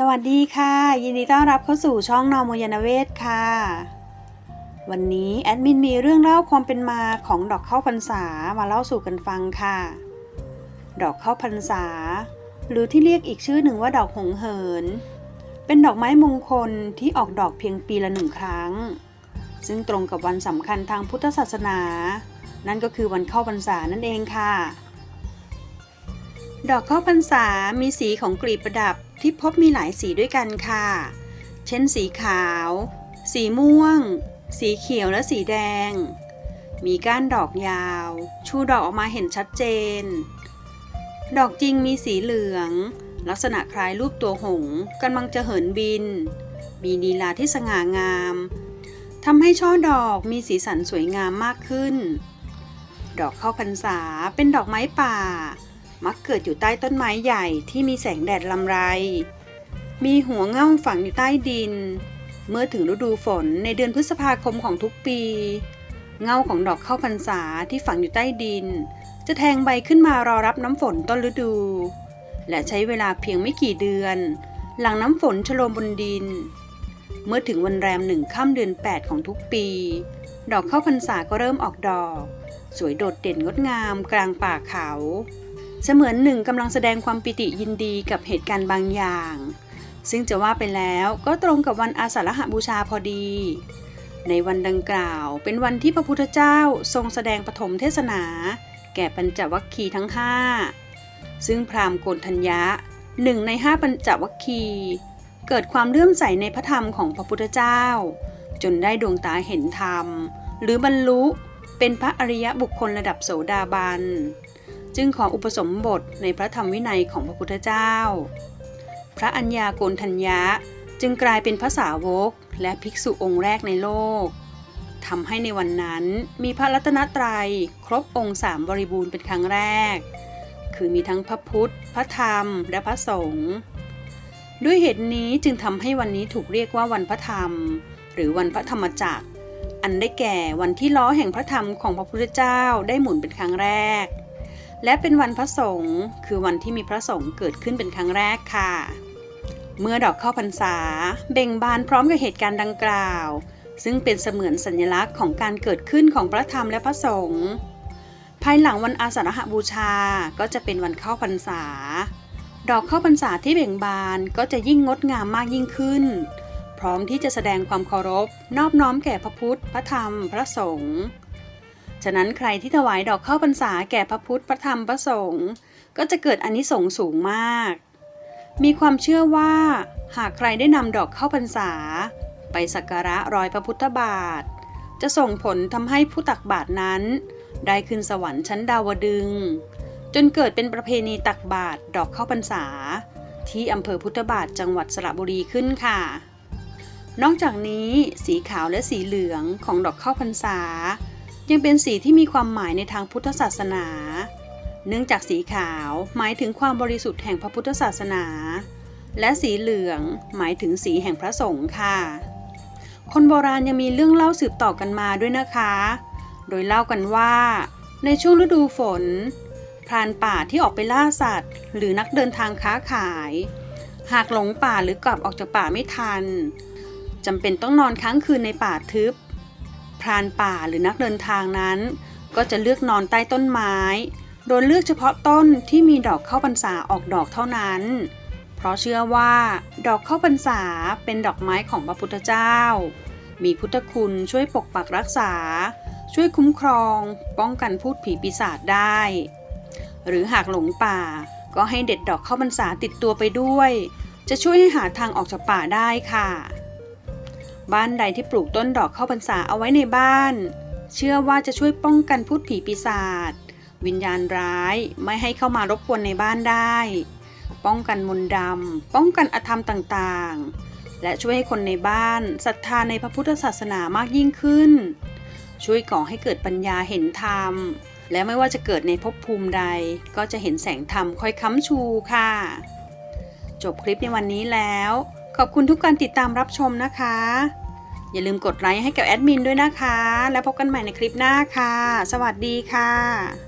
สวัสดีค่ะ ยินดีต้อนรับเข้าสู่ช่องนอมยานเวศค่ะ วันนี้แอดมินมีเรื่องเล่าความเป็นมาของดอกข้าวพรรษามาเล่าสู่กันฟังค่ะ ดอกข้าวพรรษา หรือที่เรียกอีกชื่อหนึ่งว่าดอกหงเหิน เป็นดอกไม้มงคลที่ออกดอกเพียงปีละหนึ่งครั้ง ซึ่งตรงกับวันสำคัญทางพุทธศาสนา นั่นก็คือวันเข้าพรรษานั่นเองค่ะ ดอกข้าวพรรษามีสีของกลีบประดับที่พบมีหลายสีด้วยกันค่ะ เช่นสีขาว สีม่วง สีเขียวและสีแดง มีก้านดอกยาว ชูดอกออกมาเห็นชัดเจน ดอกจริงมีสีเหลือง ลักษณะคล้ายรูปตัวหงส์กำลังจะเหินบิน มีลีลาที่สง่างามทำให้ช่อดอกมีสีสันสวยงามมากขึ้น ดอกข้าวพรรษาเป็นดอกไม้ป่า มักเกิดอยู่ใต้ต้นไม้ใหญ่ที่มีแสงแดดลำไร มีหัวเง่าฝังอยู่ใต้ดิน เมื่อถึงฤดูฝนในเดือนพฤษภาคมของทุกปี เงาของดอกข้าวพรรษาที่ฝังอยู่ใต้ดิน จะแทงใบขึ้นมารอรับน้ำฝนต้นฤดู และใช้เวลาเพียงไม่กี่เดือน หลังน้ำฝนชโลมบนดิน เมื่อถึงวันแรมหนึ่งค่ำเดือน 8 ของทุกปี ดอกข้าวพรรษาก็เริ่มออกดอก สวยโดดเด่นงดงามกลางป่าเขา เสมือนหนึ่งกำลังแสดงความปิติยินดีกับเหตุการณ์บางอย่าง ซึ่งจะว่าไปแล้วก็ตรงกับวันอาสาฬหบูชาพอดี ในวันดังกล่าวเป็นวันที่พระพุทธเจ้าทรงแสดงปฐมเทศนา แก่ปัญจวัคคีย์ทั้งห้าซึ่งพราหมณ์โกนทัญญะหนึ่งในห้าปัญจวัคคีย์เกิดความเลื่อมใสในพระธรรมของพระพุทธเจ้า จนได้ดวงตาเห็นธรรม หรือบรรลุเป็นพระอริยบุคคลระดับโสดาบัน จึงขออุปสมบทในพระธรรมวินัยของพระพุทธเจ้า พระอัญญาโกณทัญญะจึงกลายเป็นพระสาวกและภิกษุองค์แรกในโลกทำให้ในวันนั้นมีพระรัตนตรัยครบองค์สามบริบูรณ์เป็นครั้งแรก คือมีทั้งพระพุทธ พระธรรม และพระสงฆ์ด้วยเหตุนี้จึงทำให้วันนี้ถูกเรียกว่าวันพระธรรม หรือวันพระธรรมจักร อันได้แก่วันที่ล้อแห่งพระธรรมของพระพุทธเจ้าได้หมุนเป็นครั้งแรก และเป็นวันพระสงฆ์คือวันที่มีพระสงฆ์เกิดขึ้นเป็นครั้งแรกค่ะ เมื่อดอกข้าวพรรษาเบ่งบานพร้อมกับเหตุการณ์ดังกล่าว ซึ่งเป็นเสมือนสัญลักษณ์ของการเกิดขึ้นของพระธรรมและพระสงฆ์ภายหลังวันอาสาฬหบูชาก็จะเป็นวันเข้าพรรษา ดอกข้าพรรษาที่เบ่งบานก็จะยิ่งงดงามมากยิ่งขึ้น พร้อมที่จะแสดงความเคารพ นอบน้อมแก่พระพุทธ พระธรรม พระสงฆ์ ฉะนั้นใครที่ถวายดอกข้าวพรรษาแก่พระพุทธพระธรรมพระสงฆ์ก็จะเกิดอานิสงส์สูงมาก มีความเชื่อว่า หากใครได้นำดอกข้าวพรรษา ไปสักการะรอยพระพุทธบาท จะส่งผลทำให้ผู้ตักบาตรนั้น ได้ขึ้นสวรรค์ชั้นดาวดึง จนเกิดเป็นประเพณีตักบาตรดอกข้าวพรรษา ที่อำเภอพุทธบาทจังหวัดสระบุรีขึ้นค่ะ นอกจากนี้สีขาวและสีเหลืองของดอกข้าวพรรษา ยังเป็นสีที่มีความหมายในทางพุทธศาสนา เนื่องจากสีขาวหมายถึงความบริสุทธิ์แห่งพระพุทธศาสนา และสีเหลืองหมายถึงสีแห่งพระสงฆ์ค่ะ คนโบราณยังมีเรื่องเล่าสืบต่อกันมาด้วยนะคะ โดยเล่ากันว่า ในช่วงฤดูฝนพรานป่าที่ออกไปล่าสัตว์ หรือนักเดินทางค้าขาย หากหลงป่าหรือกลับออกจากป่าไม่ทันจำเป็นต้องนอนค้างคืนในป่าทึบ รานป่าหรือนักเดินทางนั้น ก็จะเลือกนอนใต้ต้นไม้ โดยเลือกเฉพาะต้นที่มีดอกเข้าพรรษาออกดอกเท่านั้น เพราะเชื่อว่า ดอกเข้าพรรษาเป็นดอกไม้ของพระพุทธเจ้า มีพุทธคุณช่วยปกปักรักษา ช่วยคุ้มครอง ป้องกันพูดผีปีศาจได้ หรือหากหลงป่า ก็ให้เด็ดดอกเข้าพรรษาติดตัวไปด้วย จะช่วยให้หาทางออกจากป่าได้ค่ะ บ้านใดที่ปลูกต้นดอกข้าวพรรษาเอาไว้ในบ้าน เชื่อว่าจะช่วยป้องกันพูดผีปีศาจวิญญาณร้ายไม่ให้เข้ามารบกวนในบ้านได้ ป้องกันมนต์ดำ ป้องกันอธรรมต่างๆ และช่วยให้คนในบ้านศรัทธาในพระพุทธศาสนามากยิ่งขึ้น ช่วยก่อให้เกิดปัญญาเห็นธรรม และไม่ว่าจะเกิดในภพภูมิใด ก็จะเห็นแสงธรรมคอยค้ำชูค่ะ จบคลิปในวันนี้แล้ว ขอบคุณทุกการติดตามรับชมนะคะ อย่าลืมกดไลค์ให้กับแอดมินด้วยนะคะ แล้วพบกันใหม่ในคลิปหน้าค่ะ สวัสดีค่ะ